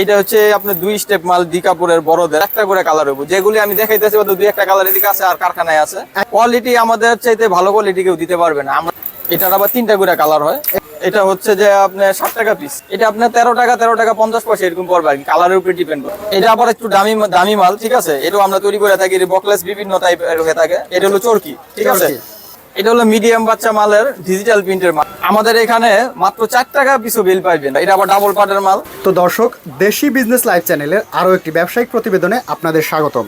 এইটা হচ্ছে আপনার দুই স্টেপ মাল ডি কাপড়ের বড়দের। একটা করে কালার হইব। যেগুলি আমি দেখাইতেছি ওদের দুই একটা কালার এদিকে আছে আর কারখানায় আছে। কোয়ালিটি আমাদের চাইতে ভালো কোয়ালিটি কেউ দিতে পারবে না। আমরা এটার আবার তিনটা করে কালার হয়। এটা হচ্ছে যে আপনার ষাট টাকা পিস এটা আপনার তেরো টাকা তেরো টাকা, পঞ্চাশ পয়সা, এরকম পড়বে আর কি। কালারের উপরে ডিপেন্ড করে। এটা আবার একটু দামি দামি মাল, ঠিক আছে? এটাও আমরা তৈরি করে থাকি। বকলেস বিভিন্ন টাইপের হয়ে থাকে। এটা হলো চরকি, ঠিক আছে। এটা হলো মিডিয়াম বাচ্চা মালের ডিজিটাল প্রিন্টের মাল। আমাদের এখানে মাত্র চার টাকা পিছু বিল পাইবেন। এটা আবার ডাবল পার্টের মাল। তো দর্শক, দেশি বিজনেস লাইভ চ্যানেলের আরও একটি ব্যবসায়িক প্রতিবেদনে আপনাদের স্বাগতম।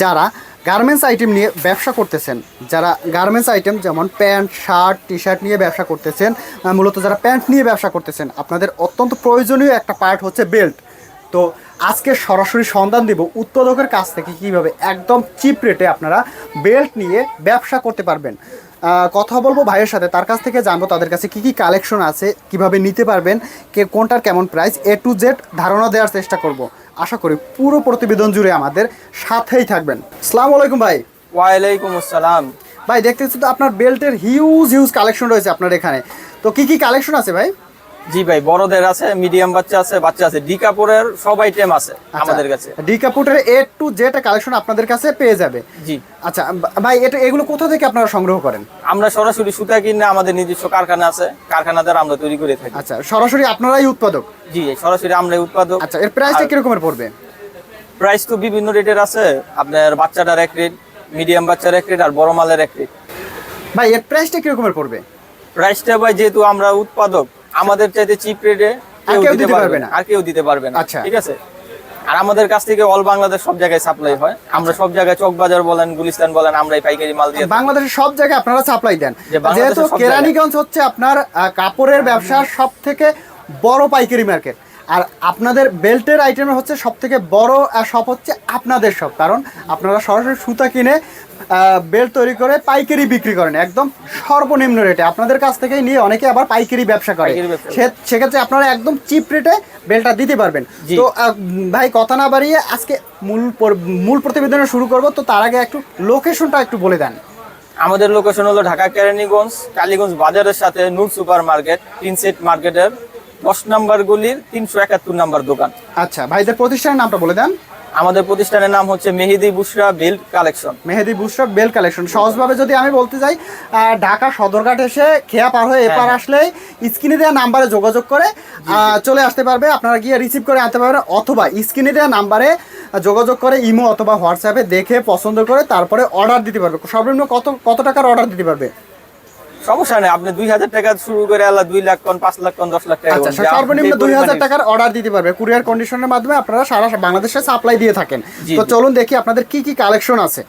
যারা গার্মেন্টস আইটেম নিয়ে ব্যবসা করতেছেন, যারা গার্মেন্টস আইটেম যেমন প্যান্ট, শার্ট টি শার্ট নিয়ে ব্যবসা করতেছেন মূলত যারা প্যান্ট নিয়ে ব্যবসা করতেছেন, আপনাদের অত্যন্ত প্রয়োজনীয় একটা পার্ট হচ্ছে বেল্ট তো আজকে সরাসরি সন্ধান দিব উৎপাদকের কাছ থেকে কীভাবে একদম চিপ রেটে আপনারা বেল্ট নিয়ে ব্যবসা করতে পারবেন। কথা বলব ভাইয়ের সাথে। তার কাছ থেকে জানব তাদের কাছে কি কি কালেকশন আছে কীভাবে নিতে পারবেন কে কোনটার কেমন প্রাইস এ টু জেড ধারণা দেওয়ার চেষ্টা করব। আশা করি পুরো প্রতিবেদন জুড়ে আমাদের সাথেই থাকবেন। সালাম আলাইকুম ভাই। ওয়ালাইকুম আসসালাম। ভাই দেখতেছি তো আপনার বেল্টের হিউজ হিউজ কালেকশন রয়েছে আপনার এখানে। তো কি কি কালেকশন আছে ভাই? জি ভাই বড়দের আছে মিডিয়াম বাচ্চা আছে বাচ্চা আছে। ডি কাপড়ের সব আইটেম আছে আমাদের কাছে। ডি কাপুটের এ টু জেড কালেকশন আপনাদের কাছে পেয়ে যাবে। জি। আচ্ছা ভাই এটা এগুলো কোথা থেকে আপনারা সংগ্রহ করেন? আমরা সরাসরি সুতা কিনে আমাদের নিজস্ব কারখানা আছে কারখানা দ্বারা আমরা তৈরি করে থাকি। আচ্ছা সরাসরি আপনারাই উৎপাদক? জি সরাসরি আমরাই উৎপাদক। আচ্ছা এর প্রাইসটা কিরকমের পড়বে? প্রাইস তো বিভিন্ন রেটের আছে। আপনার বাচ্চাটার এক রেট মিডিয়াম বাচ্চার এক রেট আর বড় মালের এক রেট ভাই এর প্রাইসটা কিরকমের পড়বে? প্রাইসটা ভাই যেহেতু আমরা উৎপাদক আমাদের চাইতে চিপ রেটে আর কেউ দিতে পারবে না। আর কেউ দিতে পারবে না। আচ্ছা। ঠিক আছে? আর আমাদের কাছ থেকে অল বাংলাদেশ সব জায়গায় সাপ্লাই হয়। আমরা সব জায়গায় চকবাজার বলেন গুলিস্তান বলেন আমরাই পাইকারি মাল দিয়ে বাংলাদেশের সব জায়গায় আপনারা সাপ্লাই দেন। যেহেতু কেরানীগঞ্জ হচ্ছে আপনার কাপড়ের ব্যবসা সব থেকে বড় পাইকারি মার্কেট আর আপনাদের বেল্টের আইটেম হচ্ছে সব থেকে বড় শপ হচ্ছে আপনাদের সব কারণ আপনারা সরাসরি সুতা কিনে বেল্ট তৈরি করে পাইকারি বিক্রি করেন একদম সর্বনিম্ন রেটে আপনাদের কাছ থেকেই নিয়ে অনেকে আবার পাইকারি ব্যবসা করে। সেক্ষেত্রে আপনারা একদম চিপ রেটে বেলটা দিতে পারবেন। তো ভাই কথা না বাড়িয়ে আজকে মূল মূল প্রতিবেদনে শুরু করব। তো তার আগে একটু লোকেশনটা একটু বলে দেন। আমাদের লোকেশন হলো ঢাকা কেরানীগঞ্জ কালীগঞ্জ বাজারের সাথে নূর সুপার মার্কেট তিনসেট মার্কেটের। দশ নম্বর গলির তিনশো একাত্তর নম্বর দোকান। আচ্ছা ভাইদের প্রতিষ্ঠানের নামটা বলে দেন। আমাদের প্রতিষ্ঠানের নাম হচ্ছে Mehedi Busra bell collection. Mehedi Busra bell collection. সহজভাবে যদি আমি বলতে যাই আহ, ঢাকা সদরঘাট এসে খেয়া পার হয়ে এপার আসলেই স্ক্রিনে দেওয়া নাম্বারে যোগাযোগ করে চলে আসতে পারবে আপনারা গিয়ে রিসিভ করে আনতে পারবেন অথবা স্ক্রিনে দেওয়া নাম্বারে যোগাযোগ করে ইমো অথবা হোয়াটসঅ্যাপে দেখে পছন্দ করে তারপরে অর্ডার দিতে পারবে। সর্বনিম্ন কত কত টাকার অর্ডার দিতে পারবে? সমস্যা নেই আপনি দুই হাজার টাকা শুরু করে আল্লাহ দুই লাখ টন পাঁচ লাখ টন দশ লাখ টাকা আচ্ছা সর্বনিম্ন দুই হাজার টাকার অর্ডার দিতে পারবে। কুরিয়ার কন্ডিশনের মাধ্যমে আপনারা সারা বাংলাদেশে সাপ্লাই দিয়ে থাকেন। তো চলুন দেখি আপনাদের কি কি কালেকশন আছে।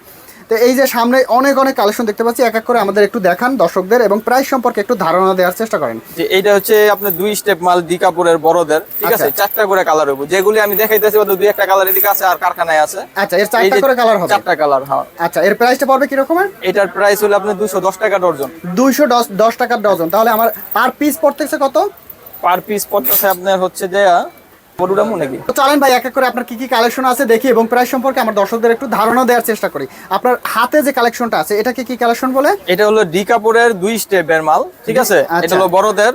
তো এই যে সামনে অনেক অনেক কালেকশন দেখতে পাচ্ছি এক এক করে আমাদের একটু দেখান দর্শকদের এবং প্রাইস সম্পর্কে একটু ধারণা দেওয়ার চেষ্টা করেন। যে এইটা হচ্ছে আপনার দুই স্টেপ মাল ডি কাপড়ের বড়দের ঠিক আছে? আচ্ছা। চারটা করে কালার হইব। যেগুলি আমি দেখাইতেছি ওদের দুই একটা কালার এদিকে আছে আর কারখানায় আছে। আচ্ছা এর চারটা করে কালার হবে। চারটা কালার হ্যাঁ। আচ্ছা এর প্রাইসটা পড়বে কিরকমের? এটার প্রাইস হলো আপনার দুশো দশ টাকা ডর্জন দুইশো দশ দশ টাকার ডজন। তাহলে আমার পার পিস পড়তেছে কত? পার পিস পড়তেছে আপনার হচ্ছে যে তো চলেন ভাই এক এক করে আপনার কি কি কালেকশন আছে দেখি এবং প্রাইস সম্পর্কে আমার দর্শকদের একটু ধারণা দেওয়ার চেষ্টা করি। আপনার হাতে যে কালেকশনটা আছে এটাকে কি কালেকশন বলে? এটা হলো ডি কাপড়ের দুই স্টেপের মাল ঠিক আছে? আচ্ছা। এটা হলো বড়দের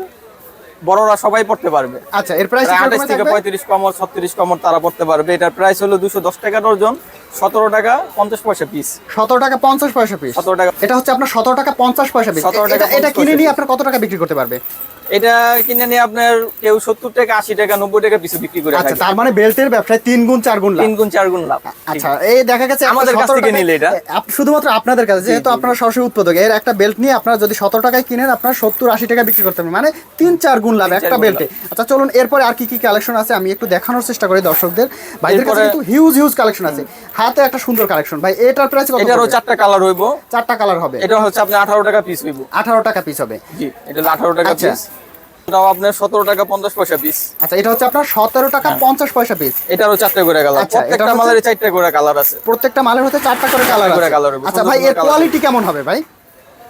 বড়রা সবাই পড়তে পারবে। আচ্ছা এর প্রাইস আঠাশ থেকে পঁয়ত্রিশ কমর ছত্রিশ কমর তারা পড়তে পারবে। এটার প্রাইস হলো দুশো দশ টাকা ডর্জন সতেরো টাকা পঞ্চাশ পয়সা পিস সতেরো টাকা পঞ্চাশ পয়সা পিস সতেরো টাকা এটা হচ্ছে আপনার সতেরো টাকা পঞ্চাশ পয়সা পিস 17 টাকা এটা- 50 কিনে নিয়ে। আপনার কত টাকা বিক্রি করতে পারবে? এটা কিনে নিয়ে আপনার কেউ সত্তর টাকা আশি টাকা নব্বই টাকা পিছু বিক্রি করে আচ্ছা তার মানে বেল্টের ব্যবসায় তিন গুণ চার গুণ তিন গুণ চার গুণ লাভ। আচ্ছা এই দেখা গেছে আমাদের কাছ থেকে নিলে এটা। শুধুমাত্র আপনাদের কাছে যেহেতু আপনারা সরাসরি উৎপাদক এর একটা বেল্ট নিয়ে আপনারা যদি সতেরো টাকায় কিনেন আপনার সত্তর আশি টাকা বিক্রি করতে পারবেন। মানে তিন চার গুণ লাভ একটা বেল্টে। আচ্ছা চলুন এরপরে আর কি কি কালেকশন আছে? আমি একটু দেখানোর চেষ্টা করি দর্শকদের। ভাইদের কাছে কিন্তু হিউজ হিউজ কালেকশন আছে। হাতে একটা সুন্দর কালেকশন। ভাই এটার প্রাইস কত এটারও? চারটা কালার হইব চারটা কালার হবে। এটা হচ্ছে আপনার আঠারো টাকা পিস হইব আঠারো টাকা পিস হবে। জি এটা হলো আঠারো টাকা আচ্ছা। পিস এটাও আপনার সতেরো টাকা পঞ্চাশ পয়সা পিস আচ্ছা এটা হচ্ছে আপনার সতেরো টাকা পঞ্চাশ পয়সা পিস এটারও চারটে করে কালার আচ্ছা, প্রত্যেকটা মালের চারটে করে কালার আছে। প্রত্যেকটা মালের হতে চারটা করে কালার করে হবে, আচ্ছা ভাই এর কোয়ালিটি কেমন হবে ভাই?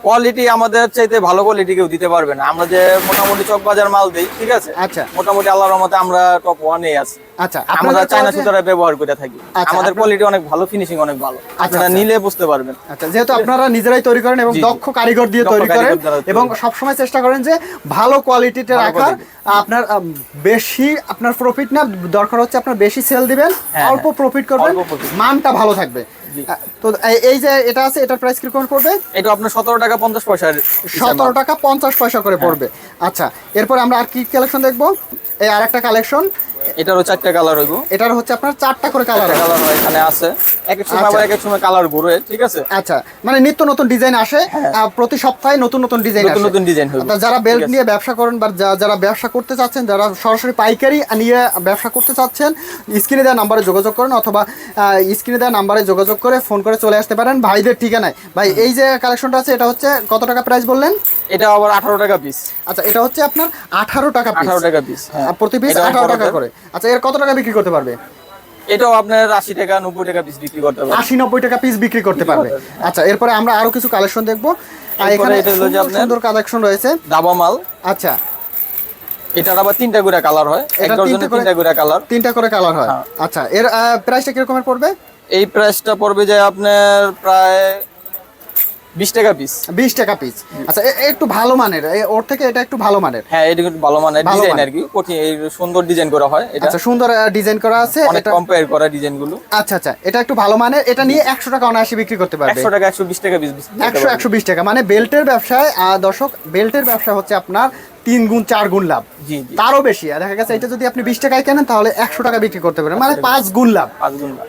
কোয়ালিটি আমাদের চাইতে ভালো কোয়ালিটি কেউ দিতে পারবে না। আমরা যে মোটামুটি চক বাজার মাল দিই ঠিক আছে? আচ্ছা। মোটামুটি আল্লাহর রহমতে আমরা টপ ওয়ানে আছি। আচ্ছা আমরা চায়না সুতারা ব্যবহার করে থাকি। আমাদের আপনার- কোয়ালিটি অনেক ভালো ফিনিশিং অনেক ভালো। আপনারা। নিলে বুঝতে পারবেন। আচ্ছা যেহেতু আপনারা নিজেরাই তৈরি করেন এবং জি, জি। দক্ষ কারিগর দিয়ে তৈরি করেন কারিগর দ্বারা তৈরি এবং সবসময় চেষ্টা করেন যে ভালো কোয়ালিটিতে রাখার আপনার বেশি আপনার প্রফিট না দরকার হচ্ছে আপনার বেশি সেল দিবেন হ্যাঁ, অল্প হ্যাঁ। প্রফিট করবেন মানটা ভালো থাকবে। তো এই- এই যে এটা আছে এটার প্রাইস কীরকম পড়বে? এটা আপনার সতেরো টাকা পঞ্চাশ পয়সা সতেরো টাকা পঞ্চাশ পয়সা করে পড়বে। আচ্ছা এরপর আমরা আর কি কালেকশন দেখব? এই আর একটা কালেকশন এটারও চারটা কালার হইব। এটার হচ্ছে আপনার চারটা করে কালার কালার এখানে আছে। এক এক সময় আচ্ছা। আবার এক এক সময় কালার ঘুরে ঠিক আছে? আচ্ছা মানে নিত্য নতুন ডিজাইন আসে প্রতি সপ্তাহে নতুন নতুন ডিজাইন হ্যাঁ। নতুন নতুন ডিজাইন যারা বেল্ট নিয়ে ব্যবসা করেন বা যারা ব্যবসা করতে চাচ্ছেন যারা সরাসরি পাইকারি নিয়ে ব্যবসা করতে চাচ্ছেন স্ক্রিনে দেওয়া নাম্বারে যোগাযোগ করেন অথবা স্ক্রিনে দেওয়া নাম্বারে যোগাযোগ করে ফোন করে চলে আসতে পারেন ভাইদের ঠিকানায়। ভাই এই যে কালেকশনটা আছে এটা হচ্ছে কত টাকা প্রাইস বললেন? এটা আবার আঠারো টাকা পিস আচ্ছা এটা হচ্ছে আপনার আঠারো টাকা। আঠারো টাকা পিস প্রতি পিস আঠারো টাকা। করে। আচ্ছা এর কত টাকা বিক্রি করতে পারবে? এটাও আপনার আশি টাকা নব্বই টাকা পিস বিক্রি করতে পারবেন আশি নব্বই টাকা পিস বিক্রি করতে পারবে। আচ্ছা এরপরে আমরা আরও কিছু কালেকশন দেখব। আর এখানে সুন্দর কালেকশন রয়েছে। দাবা মাল। আচ্ছা। এটার আবার তিনটা করে কালার হয়। এক এটা ডজনে তিনটা করে- কালার তিনটা করে কালার হয়। হ্যাঁ। আচ্ছা এর প্রাইসটা কিরকমের পড়বে? এই প্রাইসটা পড়বে যে আপনার প্রায় বিশ টাকা পিস বিশ টাকা পিস আচ্ছা একটু ভালো মানের ওর থেকে এটা একটু ভালো মানের। হ্যাঁ এটা একটু ভালো মানের ডিজাইন আর কি কঠিন সুন্দর ডিজাইন করা হয় এটা। আচ্ছা সুন্দর ডিজাইন করা আছে অনেক এটা কম্পেয়ার করা ডিজাইনগুলো। আচ্ছা আচ্ছা এটা একটু ভালো মানের এটা নিয়ে একশো টাকা অনায়াসে বিক্রি করতে পারবে। একশো টাকা একশো বিশ টাকা পিস একশো একশো বিশ টাকা। মানে বেল্টের ব্যবসায় আহ, দর্শক বেল্টের ব্যবসা হচ্ছে আপনার তিন গুণ চার গুণ লাভ। তারও বেশি। আর দেখা গেছে এটা যদি আপনি বিশ টাকায় কেনেন তাহলে একশো টাকা বিক্রি করতে পারেন। মানে পাঁচ গুণ লাভ।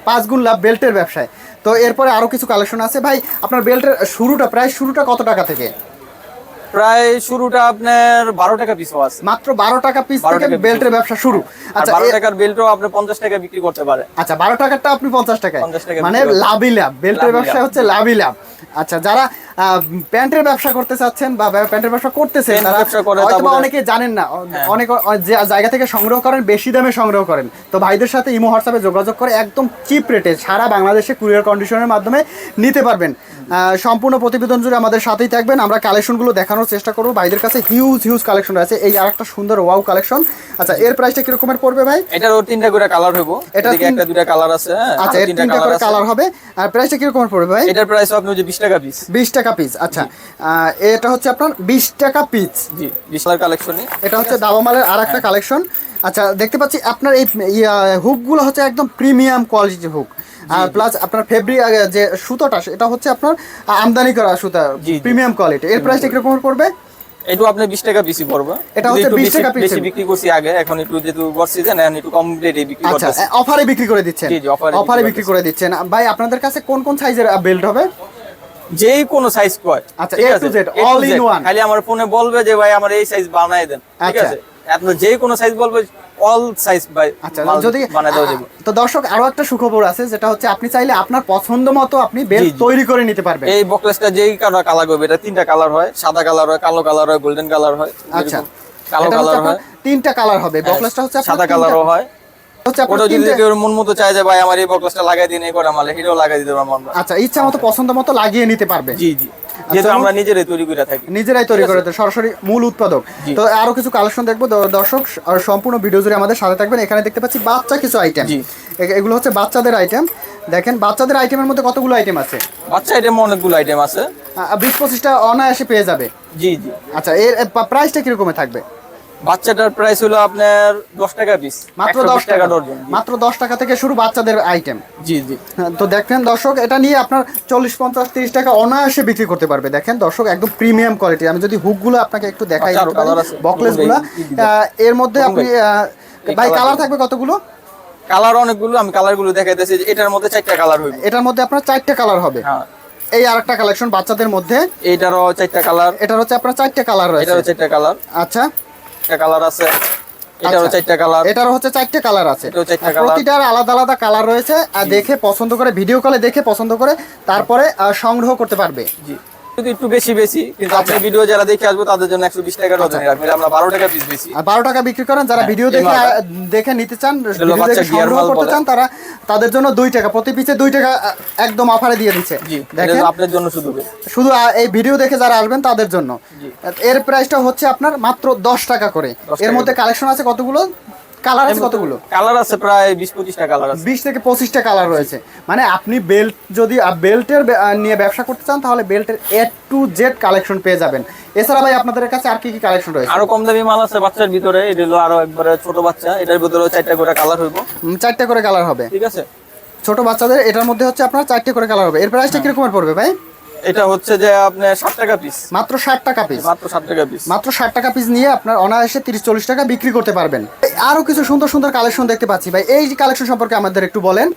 পাঁচ গুণ লাভ। বেল্টের ব্যবসায়। তো এরপরে আরও কিছু কালেকশন আছে। ভাই আপনার বেল্টের শুরুটা প্রায় শুরুটা কত টাকা থেকে? প্রায় শুরুটা আপনার বারো টাকা আছে। মাত্র বারো টাকা পিস থেকে বেল্টের ব্যবসা শুরু। আচ্ছা বারো টাকার বেল্টও আপনি পঞ্চাশ টাকা বিক্রি করতে পারে আচ্ছা বারো টাকারটা আপনি পঞ্চাশ টাকায়। মানে বিক্রি লাভই লাভ। বেল্টের ব্যবসা হচ্ছে লাভই লাভ। আচ্ছা যারা প্যান্টের ব্যবসা করতে চাচ্ছেন বা প্যান্টের ব্যবসা করতেছেন তারা অনেকে জানেন না হ্যাঁ। অনেক জায়গা থেকে সংগ্রহ করেন বেশি দামে সংগ্রহ করেন। তো ভাইদের সাথে ইমো হোয়াটসঅ্যাপে যোগাযোগ করে একদম চিপ রেটে সারা বাংলাদেশে কুরিয়ার কন্ডিশনের মাধ্যমে নিতে পারবেন। সম্পূর্ণ প্রতিবেদন জুড়ে আমাদের সাথেই থাকবেন। আমরা কালেকশনগুলো দেখানোর চেষ্টা করব। ভাইদের কাছে হিউজ হিউজ কালেকশন আছে এই আর একটা সুন্দর ওয়াও কালেকশন আচ্ছা এর প্রাইসটা কিরকমের পড়বে ভাই? এটারও তিনটা করে কালার হইব। এটা একটা দুইটা কালার আছে হ্যাঁ। আচ্ছা এর তিনটা করে কালার হবে। আর প্রাইসটা কীরকম পড়বে ভাই? এটার প্রাইস আপনি যে বিশ টাকা পিস বিশ টাকা পিস আচ্ছা এটা হচ্ছে আপনার বিশ টাকা পিস জি কালার এটা হচ্ছে দাবামালের আর একটা কালেকশন আচ্ছা দেখতে পাচ্ছি আপনার এই হুকগুলো হচ্ছে একদম প্রিমিয়াম কোয়ালিটির হুক আর প্লাস আপনার ফেব্রিক যে সুতোটা এটা হচ্ছে আপনার আমদানি করা সুতা। প্রিমিয়াম কোয়ালিটি এর প্রাইসটা কীরকম পড়বে? এটা আপনি বিশ টাকা বেশি পড়বে। এটা হচ্ছে 20 টাকা বেশি বিক্রি করছি আগে এখন একটু যেহেতু বর্ষ সিজন এখন একটু কম রেটে বিক্রি আচ্ছা অফারে বিক্রি করে দিচ্ছেন। জি, জি, অফারে বিক্রি বিক্রি করে দিচ্ছেন। ভাই আপনাদের কাছে কোন কোন সাইজের বেল্ট হবে? যেই কোনো সাইজ কয় আচ্ছা। খালি আমার ফোনে বলবে যে ভাই আমার এই সাইজ বানায় দেন। ঠিক আচ্ছা। আছে? আপনি যে কোনো সাইজ বলবে অল সাইজ বাই আচ্ছা যদি বানায় দেওয়া যাবে। তো দর্শক আরও একটা সুখবর আছে যেটা হচ্ছে আপনি চাইলে আপনার পছন্দ মতো আপনি বেল্ট। তৈরি করে নিতে পারবেন। এই বকলেসটা যেই কালার কালার করবে এটা তিনটা কালার হয়। সাদা কালার হয় কালো কালার হয় গোল্ডেন কালার হয়। আচ্ছা। কালো কালার হয়। তিনটা কালার হবে। বকলেসটা হচ্ছে সাদা কালারও হয়। ওটা যদি কেউ মন মতো চায় যে ভাই আমার এই বকলেসটা লাগাই দিন এই করা মালে এটাও লাগাই দিতে পারব আমরা। আচ্ছা ইচ্ছা মতো পছন্দ মতো লাগিয়ে নিতে পারবে। জি জি। যেহেতু আমরা নিজেরাই তৈরি করে থাকি। নিজেরাই তৈরি করে সরাসরি মূল উৎপাদক। তো আরও কিছু কালেকশন দেখব। দর্শক সম্পূর্ণ ভিডিও জুড়ে আমাদের সাথে থাকবেন। এখানে দেখতে পাচ্ছি বাচ্চা কিছু আইটেম এগুলো হচ্ছে বাচ্চাদের আইটেম দেখেন বাচ্চাদের আইটেমের মধ্যে কতগুলো আইটেম আছে? বাচ্চা আইটেম অনেকগুলো আইটেম আছে। বিশ পঁচিশটা অনায়াসে পেয়ে যাবে। জি জি। আচ্ছা এর প্রাইসটা কিরকমে থাকবে? বাচ্চাটার প্রাইস হলো আপনার দশ টাকা পিস মাত্র দশ টাকা ডজন মাত্র দশ টাকা থেকে শুরু বাচ্চাদের আইটেম জি জি। তো দেখেন দর্শক এটা নিয়ে আপনার চল্লিশ পঞ্চাশ তিরিশ টাকা অনায়াসে বিক্রি করতে পারবে। দেখেন দর্শক একদম প্রিমিয়াম কোয়ালিটি আমি যদি হুকগুলো আপনাকে একটু দেখাই আচ্ছা, বকলেসগুলো এর মধ্যে আপনি ভাই। কালার থাকবে কতগুলো? কালার অনেকগুলো আমি কালারগুলো দেখাইতেছি এটার মধ্যে চারটা কালার হবে এটার মধ্যে আপনার চারটে কালার হবে। হ্যাঁ। এই আরেকটা কালেকশন বাচ্চাদের মধ্যে। এটারও চারটা কালার এটার হচ্ছে আপনার চারটা কালার রয়েছে। এটারও চারটা কালার আচ্ছা। একটা কালার আছে। এটারও আচ্ছা। চারটা কালার। এটারও হচ্ছে চারটে কালার আছে। চারটে। প্রতিটার আলাদা আলাদা কালার রয়েছে। আর দেখে পছন্দ করে ভিডিও কলে দেখে পছন্দ করে তারপরে আহ, সংগ্রহ করতে পারবে। জি। যদি একটু বেশি বেশি। কিন্তু আপনি আচ্ছা। ভিডিও যারা দেখে আসব তাদের জন্য একশো বিশ টাকা ডজনে রাখবেন আমরা বারো টাকা পিস বেশি। আর বারো টাকা বিক্রি করেন যারা হ্যাঁ, ভিডিও দেখে দেখে নিতে চান ভিডিও সংগ্রহ করতে চান তারা তাদের জন্য দুই টাকা। প্রতি পিছে দুই টাকা একদম অফারে দিয়ে দিচ্ছে। দেখেন? আপনার জন্য শুধু। শুধু এই ভিডিও দেখে যারা আসবেন তাদের জন্য। এর প্রাইসটা হচ্ছে আপনার মাত্র দশ টাকা করে। এর মধ্যে কালেকশন আছে কতগুলো? কালার আছে কতগুলো? কালার আছে প্রায় বিশ পঁচিশটা কালার আছে। বিশ থেকে পঁচিশটা কালার রয়েছে। মানে আপনি বেল্ট যদি বেল্টের নিয়ে ব্যবসা করতে চান তাহলে বেল্টের এ টু জেড কালেকশন পেয়ে যাবেন। এছাড়া ভাই আপনাদের কাছে আর কি কি কালেকশন রয়েছে? আরও কম দামি মাল আছে বাচ্চার ভিতরে এটা হলো আরও একবারে ছোট বাচ্চা এটার ভিতরে চারটা করে কালার হইব। চারটা করে কালার হবে। ঠিক আছে? ছোট বাচ্চাদের এটার মধ্যে হচ্ছে আপনার চারটে করে কালার হবে। এর প্রাইসটা কিরকমের পড়বে ভাই? এটা হচ্ছে যে আপনার ষাট টাকা পিস মাত্র ষাট টাকা পিস মাত্র ষাট টাকা পিস মাত্র ষাট টাকা পিস নিয়ে আপনার অনায়াসে তিরিশ চল্লিশ টাকা বিক্রি করতে পারবেন। আরও কিছু সুন্দর সুন্দর কালেকশন দেখতে পাচ্ছি ভাই। এই কালেকশন সম্পর্কে আমাদের একটু বলেন।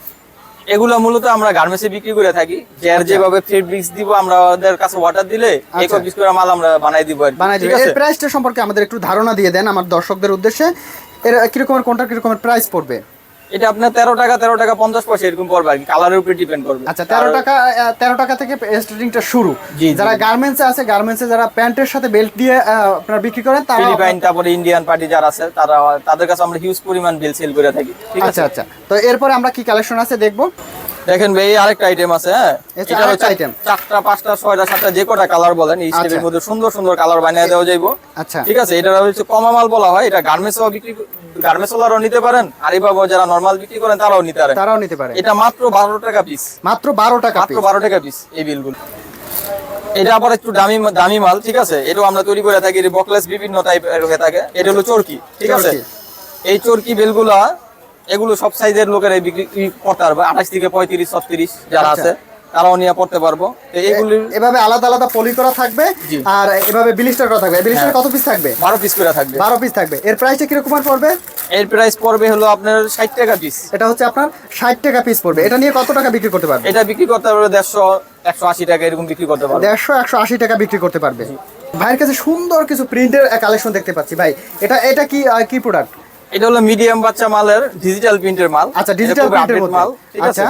এগুলো মূলত আমরা গার্মেন্টসে বিক্রি করে থাকি। যে আর যেভাবে ফেব্রিক্স দিব আমরা ওদের কাছে অর্ডার দিলে আচ্ছা। এক পিস করে মাল আমরা বানাই দিব আর। বানাই আছে? এর প্রাইসটা সম্পর্কে আমাদের একটু ধারণা দিয়ে দেন আমার দর্শকদের উদ্দেশ্যে। এর কিরকমের কোনটা কিরকমের প্রাইস পড়বে? এটা আপনার তেরো টাকা তেরো টাকা পঞ্চাশ পয়সা এরকম পড়বে আর কালারের উপরে ডিপেন্ড করবে। আচ্ছা তেরো টাকা তেরো টাকা থেকে স্টার্টিংটা শুরু। যারা গার্মেন্টসে আছে গার্মেন্টসে যারা প্যান্টের সাথে বেল্ট দিয়ে আপনারা বিক্রি করেন তারা ফিলিপাইন তারপরে ইন্ডিয়ান পার্টি যারা আছে তারা তাদের কাছে আমরা হিউজ পরিমাণ বিল সেল করে থাকি। আচ্ছা আচ্ছা। তো এরপরে আমরা কি কালেকশন আছে দেখব? দেখেন ভাই আরেকটা আইটেম আছে হ্যাঁ? এটা হচ্ছে item। চারটা পাঁচটা ছয়টা সাতটা যে কটা কালার বলেন এই স্টেপের আচ্ছা। মধ্যে সুন্দর সুন্দর কালার বানিয়ে দেওয়া যাইবো। আচ্ছা। ঠিক আছে এটা হচ্ছে কমা মাল বলা হয় এটা গার্মেন্টস বিক্রি গার্মেন্টস ওয়ালারাও নিতে পারেন আর যারা নর্মাল বিক্রি করেন তারাও নিতে পারেন। তারাও নিতে পারে। এটা মাত্র বারো টাকা পিস মাত্র বারো টাকা মাত্র piece। বারো টাকা পিস এই বিলগুলো। এটা আবার একটু দামি দামি মাল ঠিক আছে? এটাও আমরা তৈরি করে থাকি বকলেস বিভিন্ন টাইপের হয়ে থাকে। এটা হলো চরকি ঠিক আছে? এই চরকি বেলগুলা এগুলো সব সাইজের লোকেরা বিক্রি করতে পারবে। আঠাশ থেকে পঁয়ত্রিশ ছত্রিশ যারা আচ্ছা। আছে তারাও নিয়ে পড়তে পারব। তো এইগুলি এভাবে আলাদা আলাদা পলি করা থাকবে আর এভাবে বিলিস্টার করা থাকবে। বিলিস্টার হ্যাঁ। কত পিস থাকবে? বারো পিস করে থাকবে। বারো পিস থাকবে। এর প্রাইসটা কীরকম আর পড়বে? এর প্রাইস পড়বে হলো আপনার ষাট টাকা পিস এটা হচ্ছে আপনার ষাট টাকা পিস পড়বে। এটা নিয়ে কত টাকা বিক্রি করতে পারবে? এটা বিক্রি করতে পারবে দেড়শো একশো আশি টাকা এরকম বিক্রি করতে পারবে। দেড়শো একশো আশি টাকা বিক্রি করতে পারবে। ভাইয়ের কাছে সুন্দর কিছু প্রিন্টের কালেকশন দেখতে পাচ্ছি। ভাই এটা এটা কি কি প্রোডাক্ট এটা হলো মিডিয়াম বাচ্চা মালের ডিজিটাল প্রিন্টের মাল আচ্ছা, ডিজিটাল প্রিন্টের। মাল ঠিক আছে আচ্ছা।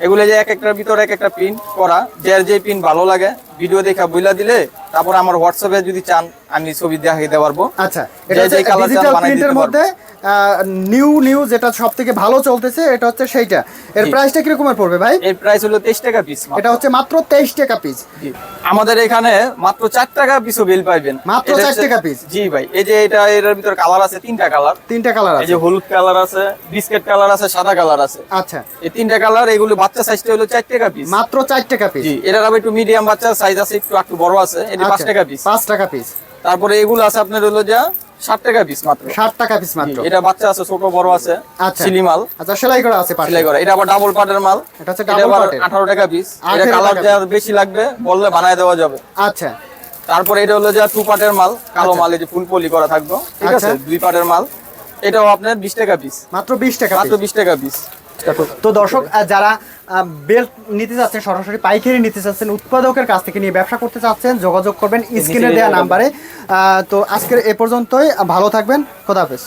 এগুলো যে এক একটার ভিতরে এক একটা প্রিন্ট করা যার যে প্রিন্ট ভালো লাগে ভিডিও দেখা বইলা দিলে তারপর আমার হোয়াটসঅ্যাপে যদি চান আমি ছবি দেখাই দিতে পারব। আচ্ছা এটা যে হচ্ছে চান বানাই দিতে মধ্যে নিউ নিউ যেটা সব থেকে ভালো চলতেছে এটা হচ্ছে সেইটা। এর প্রাইসটা কিরকমের পড়বে ভাই? এর প্রাইস হলো তেইশ টাকা পিস এটা হচ্ছে মাত্র তেইশ টাকা পিস আমাদের এখানে মাত্র চার টাকা পিসও বিল পাইবেন। মাত্র এটা চার টাকা পিস জি ভাই এই যে এটা এর ভিতরে কালার আছে তিনটা কালার তিনটা কালার এই আছে। যে হলুদ কালার আছে বিস্কেট কালার আছে সাদা কালার আছে। আচ্ছা। এই তিনটা কালার এগুলো বাচ্চা সাইজটা হলো চার টাকা পিস মাত্র চার টাকা পিস জি এটার আবার একটু মিডিয়াম বাচ্চার সাইজ আছে একটু একটু বড় আছে। এটা পাঁচ টাকা পিস পাঁচ টাকা পিস তারপরে এগুলো আছে আপনার হলো যা ষাট টাকা পিস মাত্র। ষাট টাকা পিস মাত্র। এটা বাচ্চা আছে ছোট বড় আছে আচ্ছা। সিলি মাল। আচ্ছা সেলাই করা আছে সেলাই করা। এটা আবার ডাবল পাটের মাল। এটা হচ্ছে double আবার পাটের। আঠারো টাকা পিস এটা কালার যার বেশি লাগবে বললে বানায় দেওয়া যাবে। আচ্ছা। তারপরে এটা হলো যা টু পাটের মাল কালো আচ্ছা। মাল এই যে ফুল পলি করা থাকবে। ঠিক আচ্ছা। আছে দুই পাটের মাল। এটাও আপনার বিশ টাকা পিস মাত্র বিশ টাকা মাত্র। বিশ টাকা পিস তো দর্শক আহ, যারা বেল্ট নিতে চাচ্ছেন সরাসরি পাইকারি নিতে চাচ্ছেন উৎপাদকের কাছ থেকে নিয়ে ব্যবসা করতে চাচ্ছেন যোগাযোগ করবেন স্ক্রিনে দেওয়া নাম্বারে। আহ, তো আজকের এ পর্যন্তই ভালো থাকবেন খোদাহাফেজ